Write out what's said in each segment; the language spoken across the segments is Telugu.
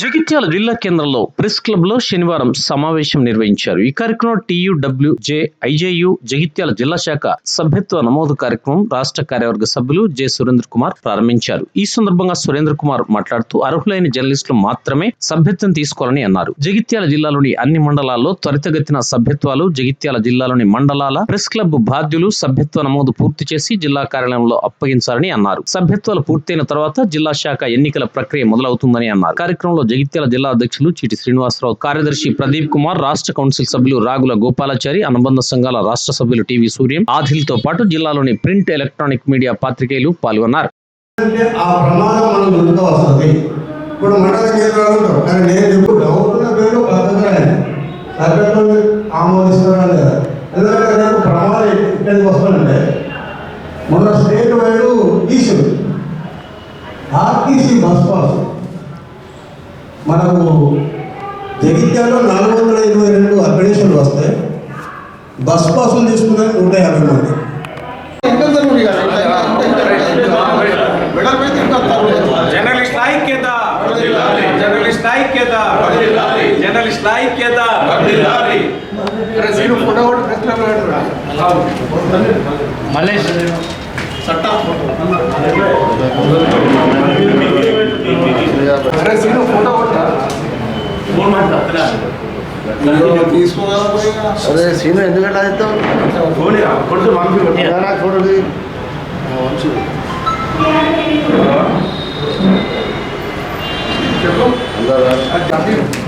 జగిత్యాల జిల్లా కేంద్రంలో ప్రెస్ క్లబ్లో శనివారం సమావేశం నిర్వహించారు. ఈ కార్యక్రమం టీయూడబ్ల్యూ జే ఐజేయు జగిత్యాల జిల్లా శాఖ సభ్యత్వ నమోదు కార్యక్రమం రాష్ట్ర కార్యవర్గ సభ్యులు జె. సురేంద్ర కుమార్ ప్రారంభించారు. ఈ సందర్భంగా సురేంద్ర కుమార్ మాట్లాడుతూ అర్హులైన జర్నలిస్టులు మాత్రమే సభ్యత్వం తీసుకోవాలని అన్నారు. జగిత్యాల జిల్లాలోని అన్ని మండలాల్లో త్వరితగతిన సభ్యత్వాలు జగిత్యాల జిల్లాలోని మండలాల ప్రెస్ క్లబ్ బాధ్యులు సభ్యత్వ నమోదు పూర్తి చేసి జిల్లా కార్యాలయంలో అప్పగించాలని అన్నారు. సభ్యత్వాలు పూర్తయిన తర్వాత జిల్లా శాఖ ఎన్నికల ప్రక్రియ మొదలవుతుందని అన్నారు. కార్యక్రమంలో జగిత్యాల జిల్లా అధ్యక్షులు చీటి శ్రీనివాసరావు. కార్యదర్శి ప్రదీప్ కుమార్ రాష్ట్ర కౌన్సిల్ సభ్యులు రాగుల గోపాలాచారి అనుబంధ సంఘాల రాష్ట్ర సభ్యులు టీవీ సూర్యం ఆధిల్తో పాటు జిల్లాలోని ప్రింట్ ఎలక్ట్రానిక్ మీడియా పాత్రికేయులు పాల్గొన్నారు. ఇప్పుడు మన కేంద్రాలు కానీ నేను ఇప్పుడు డౌట్ ఉన్న పేరు బతకరాయని సభ్యత్వం ఆమోదిస్తారా లేదా ఎందుకంటే రేపు ప్రమాదం ఇక్కడికి వస్తుందంటే మొన్న state wide issue RTC bus pass మనకు జగిత్యాలో నాలుగు వందల ఇరవై రెండు అప్లికేషన్లు వస్తాయి బస్ పాసులు తీసుకున్నది నూట యాభై మంది జర్నలిస్ట్ ఐక్యత జర్నలిస్ట్ ఐక్యత ఐక్యత. మల్లేష్. అదే సీను ఎందుకంటే అవుతావు నాకు ఫోటో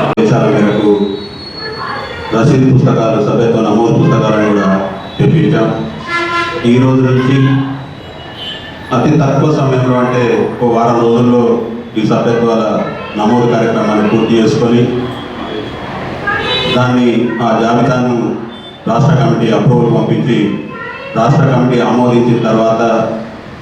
ఆదేశాల మేరకు రసీదు పుస్తకాలు సభ్యత్వ నమోదు పుస్తకాలను కూడా తెప్పించాం. ఈ రోజు నుంచి అతి తక్కువ సమయంలో అంటే ఒక వారం రోజుల్లో ఈ సభ్యత్వాల నమోదు కార్యక్రమాన్ని పూర్తి చేసుకొని దాన్ని ఆ జాబితాను రాష్ట్ర కమిటీ అప్రూవల్ పంపించి రాష్ట్ర కమిటీ ఆమోదించిన తర్వాత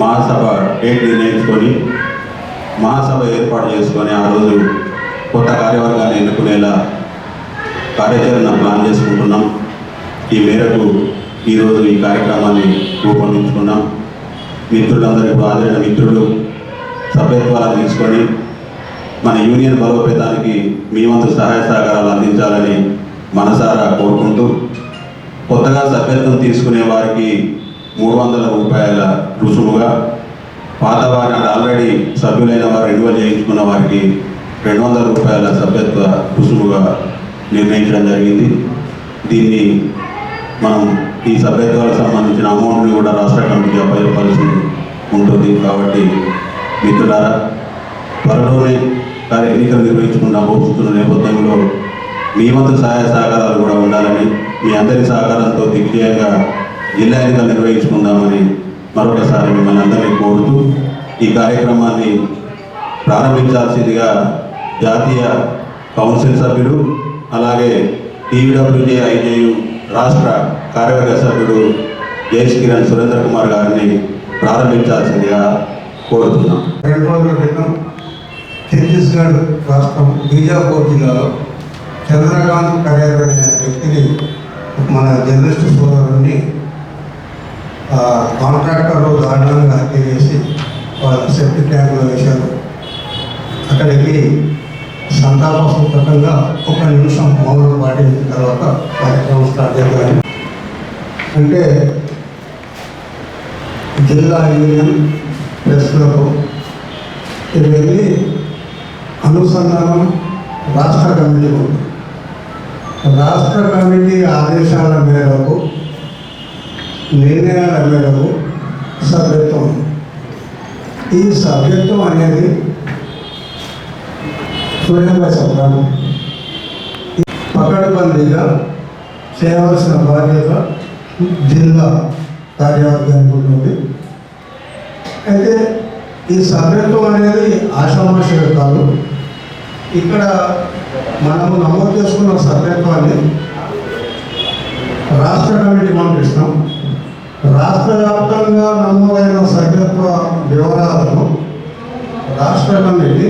మహాసభ డేట్ నిర్ణయించుకొని మహాసభ ఏర్పాటు చేసుకొని ఆ రోజు కొత్త కార్యవర్గాన్ని ఎన్నుకునేలా కార్యాచరణ ప్లాన్ చేసుకుంటున్నాం. ఈ మేరకు ఈరోజు ఈ కార్యక్రమాన్ని రూపొందించుకున్నాం. మిత్రులందరికీ హాజరైన మిత్రులు సభ్యత్వాలను తీసుకొని మన యూనియన్ బలోపేతానికి మీ వంతు సహాయ సహకారాలు అందించాలని మనసారా కోరుకుంటూ కొత్తగా సభ్యత్వం తీసుకునే వారికి మూడు వందల రూపాయల రుసుముగా పాత వారి అంటే ఆల్రెడీ సభ్యులైన వారు రెన్యువల్ చేయించుకున్న వారికి రెండు వందల రూపాయల సభ్యత్వ రుసుముగా నిర్ణయించడం జరిగింది. దీన్ని మనం ఈ సభ్యత్వాలకు సంబంధించిన అమౌంట్ని కూడా రాష్ట్ర కమిటీకి అప్పచెప్పాల్సి ఉంటుంది కాబట్టి మిత్రులారా త్వరలోనే కార్య ఎన్నికలు నిర్వహించుకుంటా పోతున్న నేపథ్యంలో మీ వంతు సహాయ సహకారాలు కూడా ఉండాలని మీ అందరి సహకారంతో దిగ్విజయంగా జిల్లా ఎన్నికలు నిర్వహించుకుందామని మరొకసారి మిమ్మల్ని అందరినీ కోరుతూ ఈ కార్యక్రమాన్ని ప్రారంభించాల్సిందిగా జాతీయ కౌన్సిల్ సభ్యుడు అలాగే టీవీడబ్ల్యూజే ఐజేయు రాష్ట్ర కార్యవర్గ సభ్యుడు జయశ్ కిరణ్ సురేంద్ర కుమార్ గారిని ప్రారంభించాల్సిందిగా కోరుతున్నాం. రెండు రోజుల క్రితం ఛత్తీస్గఢ్ రాష్ట్రం బీజాపూర్ జిల్లాలో చంద్రకాంత్ కరేర్ అనే వ్యక్తిని మన జర్నలిస్ట్ సోదరుని ఆ, కాంట్రాక్టర్లు దారుణంగా హత్య చేసి వాళ్ళ సెఫ్టీ ట్యాంక్లో వేశారు. అక్కడికి సంతాప సూచకంగా ఒక నిమిషం మౌనం పాటించిన తర్వాత కార్యక్రమం స్టార్ట్ చేద్దాం అంటే జిల్లా యూనియన్ ప్రెస్ క్లబ్ వెళ్ళి అనుసంధానం రాష్ట్ర కమిటీ ఉంటుంది రాష్ట్ర కమిటీ ఆదేశాల మేరకు నిర్ణయాల మేరకు సభ్యత్వం. ఈ సభ్యత్వం అనేది స్వయంగా చెప్పాలి పకడ్బందీగా చేయవలసిన బాధ్యత జిల్లా కార్యవర్గానికి ఉంటుంది అయితే ఈ సభ్యత్వం అనేది ఆషామాషిగా కాదు. ఇక్కడ మనము నమోదు చేసుకున్న సభ్యత్వాన్ని రాష్ట్ర కమిటీ పంపిస్తాం. రాష్ట్ర వ్యాప్తంగా నమోదైన సభ్యత్వ వివరాలను రాష్ట్ర కమిటీ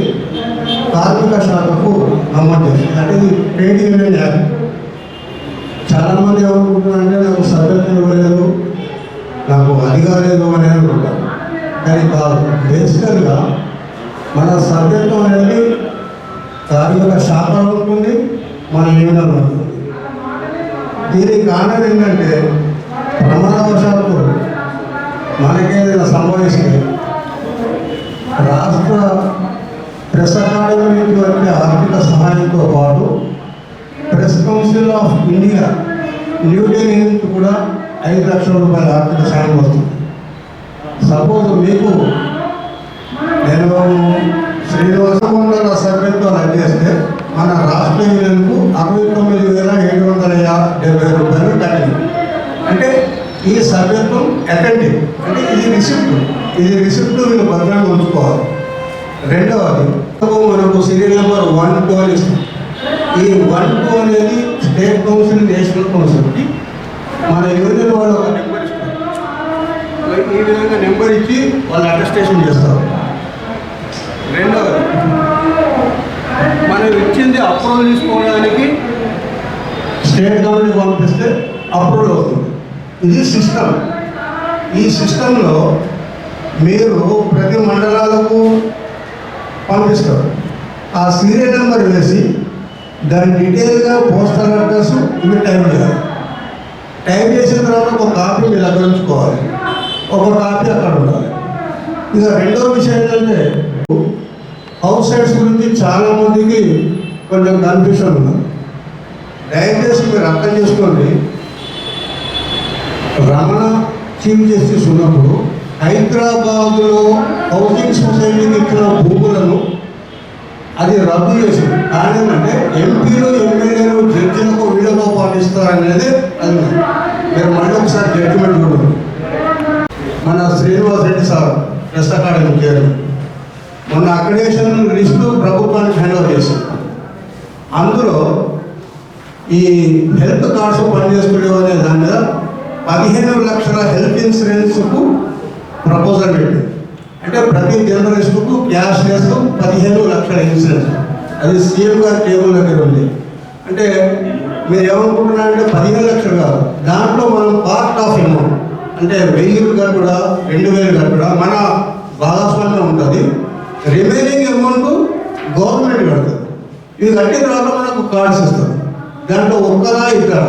కార్మిక శాఖకు నమోదు చేస్తుంది. అంటే ఇది ట్రేడ్ యూనియన్ యాక్ట్ చాలామంది ఏమనుకుంటున్నారంటే నాకు సభ్యత్వం ఇవ్వలేదు నాకు అధికారం అని అనుకుంటారు. కానీ కాదు బేసికల్గా మన సభ్యత్వం అనేది కార్మిక శాఖలో అవుతుంది మన యూనియన్లో ఉంటుంది. దీనికి కారణం ఏంటంటే ప్రమాదవశాత్తు మనకేదైనా సంభవిస్తే రాష్ట్ర ప్రెస్ అకాడమీ నుంచి ఆర్థిక సహాయంతో పాటు press council of India New Delhi నుంచి కూడా ఐదు లక్షల రూపాయల ఆర్థిక సాయం వస్తుంది. సపోజ్ మీకు నేను శ్రీనివాస మండల సభ్యత్వం అందజేస్తే మన రాష్ట్ర యూనియన్కు అరవై తొమ్మిది వేల ఏడు వందల యా- డెబ్బై రూపాయలు కట్టింది. అంటే ఈ సభ్యత్వం అటెంటివ్ అంటే ఇది రిసిప్ట్. ఇది రిసిప్ట్ మీరు భద్రంగా ఉంచుకోవాలి. రెండవది మనకు సీరియల్ నెంబర్ వన్ టూ అని ఈ వన్ టూ అనేది స్టేట్ కౌన్సిల్ నేషనల్ కౌన్సిల్కి మన యూనియన్ వాళ్ళు ఒక నెంబర్ ఇస్తారు. ఈ విధంగా నెంబర్ ఇచ్చి వాళ్ళు అటెస్టేషన్ చేస్తారు. రెండవది మనం ఇచ్చింది అప్రూవల్ తీసుకోవడానికి స్టేట్ గవర్నమెంట్ పంపిస్తే అప్రూవల్ అవుతుంది. ఇది సిస్టమ్. ఈ సిస్టంలో మీరు ప్రతి మండలాలకు పంపిస్తారు. ఆ సీరియల్ నెంబర్ వేసి దాని డీటెయిల్గా పోస్టల్ అడ్రస్ ఇవి టైప్ చేయాలి. టైప్ చేసిన తర్వాత ఒక కాపీ మీరు అక్కడ ఉంచుకోవాలి. ఒక కాపీ అక్కడ ఉండాలి. ఇక రెండో విషయం ఏంటంటే హౌస్ సైడ్స్ గురించి చాలా మందికి కొంచెం కన్ఫ్యూషన్ ఉన్నది దయచేసి మీరు అర్థం చేసుకోండి. రమణ చీఫ్ జస్టిస్ ఉన్నప్పుడు హైదరాబాద్లో హౌసింగ్ సొసైటీకి ఇచ్చిన భూములను అది రద్దు చేసింది. కానీ ఎంపీలు ఎమ్మెల్యేలు జడ్జిలకు వీడియోలో పాటిస్తారనేది అది మీరు మళ్ళీ ఒకసారి జడ్జిమెంట్ ఉండదు మన Srinivas Reddy sir press academy chairman మొన్న అక్రిడేషన్ లిస్టు ప్రభుత్వానికి హ్యాండ్ ఓవర్ చేశాం. అందులో ఈ హెల్త్ కార్డ్స్ పనిచేసుకునేవనే దాని మీద పదిహేను లక్షల హెల్త్ ఇన్సూరెన్స్కు ప్రపోజల్ పెట్టింది అంటే ప్రతి జర్నలిస్టుకు క్యాష్ లెస్ పదిహేను లక్షల ఇన్సూరెన్స్. అది సీఎం గారి టేబుల్ దగ్గర ఉంది. అంటే మీరు ఏమనుకుంటున్నారంటే పదిహేను లక్షలు కాదు. దాంట్లో మనం పార్ట్ ఆఫ్ అమౌంట్ అంటే వెయ్యి కట్టుడా రెండు వేలు కట్టుడా మన భాగస్వామ్యం ఉంటుంది. రిమైనింగ్ అమౌంట్ గవర్నమెంట్ కడుతుంది ఇది కట్టిన తర్వాత మనకు కార్డ్స్ ఇస్తారు. దాంట్లో ఒక్కరా ఇద్దరా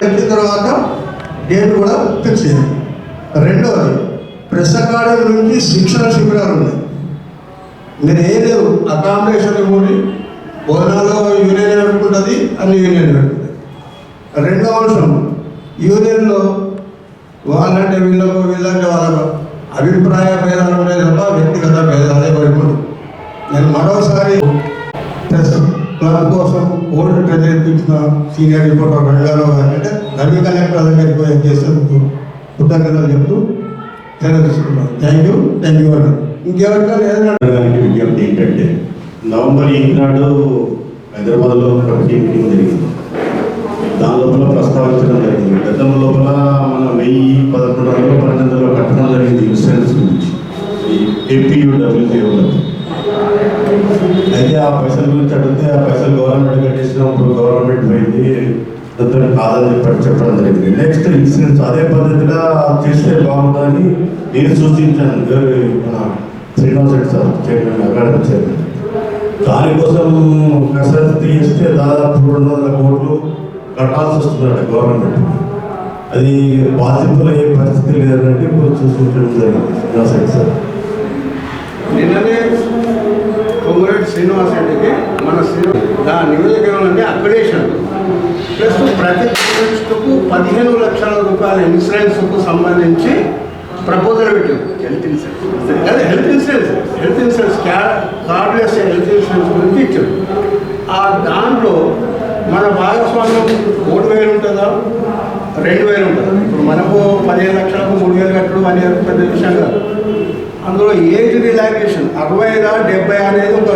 కట్టిన తర్వాత డేట్ కూడా ఫిక్స్ చేయాలి. రెండవది ప్రెస్ అకాడమీ నుంచి శిక్షణ శిబిరాలు ఉన్నాయి. నేను ఏం లేవు అకామిడేషన్ ఇవ్వండి. భోజనాల్లో యూనియన్ పెట్టుకుంటుంది అన్ని యూనియన్ పెట్టుకుంటుంది రెండవ అంశం యూనియన్లో వాళ్ళంటే వీళ్ళకు వీళ్ళంటే వాళ్ళకు అభిప్రాయ భేదాలు ఉన్నాయి తప్ప వ్యక్తిగత భేదాలే పడిపోదు. నేను మరోసారి ప్రెస్ క్లబ్ కోసం ఓల్డ్ ట్రెజరీ ఇప్పించిన సీనియర్ రిపోర్టర్ రంగారావు గారు అంటే రవి కలెక్టర్ దగ్గరికి పోయి చేసేందుకు కృతజ్ఞతలు చెప్తూ తెలియజేసుకున్నాను థ్యాంక్ యూ థ్యాంక్ యూ అన్నారు ఇంకెవరికైనా ఏదైనా విజ్ఞప్తి ఏంటంటే నవంబర్ ఎయిత్ నాడు హైదరాబాద్లో కమిటీ మీటింగ్ జరిగింది. దాని లోపల ప్రస్తావించడం జరిగింది. గతంలో చేసినప్పుడు గవర్నమెంట్ పోయింది అతను కాదని చెప్పి చెప్పడం జరిగింది. నెక్స్ట్ ఇన్సూరెన్స్ అదే పద్ధతిలో చేస్తే బాగుంటుందని నేను సూచించాను. మన Srinivas Reddy sir chairman academy chairman దానికోసం కసరత్తు చేస్తే దాదాపు రెండు వందల కోట్లు కట్టాల్సి వస్తుందంట గవర్నమెంట్ అది బాధితులు ఏ పరిస్థితి లేదంటే ఇప్పుడు చూసుకుంటే జరిగింది. Side sir. నిన్ననే కొంగురెడ్డి శ్రీనివాస్ రెడ్డికి మన శ్రీ ఆ నియోజకవర్గంలోనే అక్రిడేషన్ ప్లస్ ప్రతి ప్రాజెక్టుకు పదిహేను లక్షల రూపాయల ఇన్సూరెన్స్కు సంబంధించి ప్రపోజల్ పెట్టాం హెల్త్ ఇన్సూరెన్స్ అదే హెల్త్ ఇన్సూరెన్స్. హెల్త్ ఇన్సూరెన్స్ క్యా కార్డ్లెస్ హెల్త్ ఇన్సూరెన్స్ గురించి ఇచ్చాడు ఆ దాంట్లో మన భాగస్వామ్యం మూడు వేలు ఉంటుందా? రెండు వేలు ఉంటుందా? ఇప్పుడు మనకు పదిహేను లక్షలకు మూడు వేలు కట్టడం అనేది పెద్ద విషయం కాదు. అందులో ఏజ్ రిలాక్సేషన్ అరవై డెబ్బై అనేది ఒక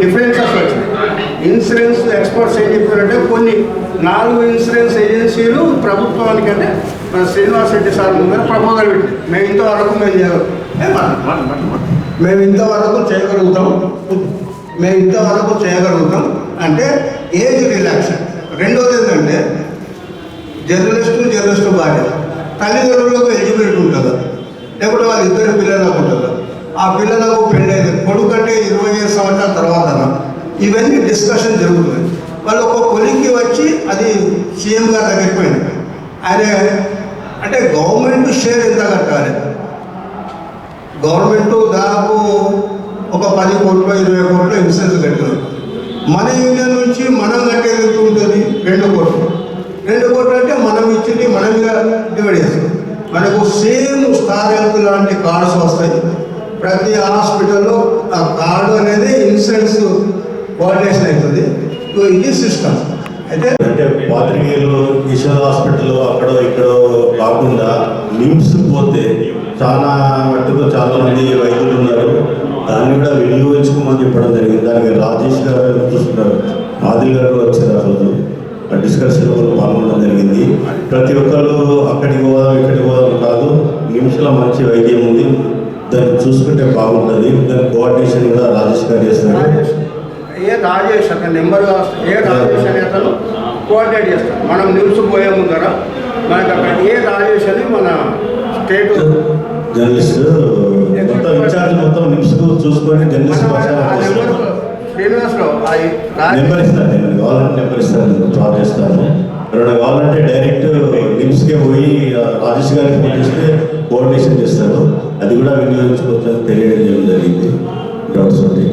డిఫరెన్సెస్ వచ్చినాయి ఇన్సూరెన్స్ ఎక్స్పర్ట్స్ ఏం చెప్పారంటే కొన్ని నాలుగు ఇన్సూరెన్స్ ఏజెన్సీలు ప్రభుత్వానికి అంటే మన శ్రీనివాస్ రెడ్డి సార్ ముందర ప్రపోజల్ పెట్టి మేము ఇంతవరకు మేము చేయగలం మేము ఇంతవరకు చేయగలుగుతాం. మేము ఇంతవరకు చేయగలుగుతాం. అంటే ఏజ్ రిలాక్సేషన్ రెండోది ఏంటంటే జర్నలిస్టు జర్నలిస్టు బాధ్యత తల్లిదండ్రులకు ఎలిజిబిలిటీ ఉంటుంది. లేకుంటే వాళ్ళ ఇద్దరు పిల్లలకు ఉంటారు. ఆ పిల్లలకు పెళ్ళైంది. కొడుకు అంటే ఇరవై ఐదు సంవత్సరాల తర్వాత ఇవన్నీ డిస్కషన్ జరుగుతుంది వాళ్ళు ఒక కొలిక్కి వచ్చి అది సీఎం గారు దగ్గరికి పోయింది. ఆయన అంటే గవర్నమెంట్ షేర్ ఎంత కట్టాలి? గవర్నమెంట్ దాదాపు ఒక పది కోట్లు ఇరవై కోట్లు ఇన్సూరెన్స్ కట్టినారు. మన యూనియన్ నుంచి మనం కట్టేది ఎంత ఉంటుంది? రెండు కోట్లు. రెండు కోట్లు అంటే మనం ఇచ్చింది మనం డివైడ్ చేస్తాం. మనకు సేమ్ స్టార్ హెల్త్ లాంటి కార్డ్స్ వస్తాయి. ప్రతి హాస్పిటల్లో ఆ కార్డు అనేది ఇన్సూరెన్స్ కోఆర్డినేషన్ అవుతుంది సో ఇది సిస్టమ్. అయితే అంటే పాత్రికేయులు యశోద హాస్పిటల్ అక్కడ ఇక్కడ కాకుండా నిమ్స్ పోతే చాలా మట్టుకు చాలా మంది వైద్యులు ఉన్నారు. దాన్ని కూడా వినియోగించుకోమని చెప్పడం జరిగింది. దానికి రాజేష్ గారు చూస్తున్నారు. ఆదిల్ గారు వచ్చారు ఆ రోజు. ఆ డిస్కషన్ పాల్గొనడం జరిగింది. ప్రతి ఒక్కరు అక్కడికి పోదాం ఇక్కడికి పోదాం కాదు నిమ్స్లో మంచి వైద్యం ఉంది. దాన్ని చూసుకుంటే బాగుంటుంది. దాని కోఆర్డినేషన్ కూడా రాజేష్ గారు చేస్తారు. రాజేష్ ఏ రాజేష్ అతను నెంబర్ ఏ రాజేష్ అనే అతను కోఆర్డినేట్ చేస్తాడు. మనం నిమ్స్ పోయే ముందర మనకి అక్కడ ఏ రాజేష్ అని మన స్టేట్ జర్నలిస్ట్ మొత్తం ఇన్ఛార్జ్ మొత్తం నిమ్స్ చూసుకొని జర్నలిస్ట్ శ్రీనివాసరావు నెంబర్ ఇస్తాను నేను కావాలంటే నెంబర్ ఇస్తాను నేను డ్రాప్ చేస్తాను. ఎవరైనా కావాలంటే డైరెక్ట్ నిమ్స్కే పోయి రాజేష్ గారికి ఫోన్ చేస్తే కోఆర్డినేషన్ చేస్తారు. అది కూడా వినియోగించుకోవచ్చు తెలియడం జరిగింది డౌట్స్ ఉంటాయి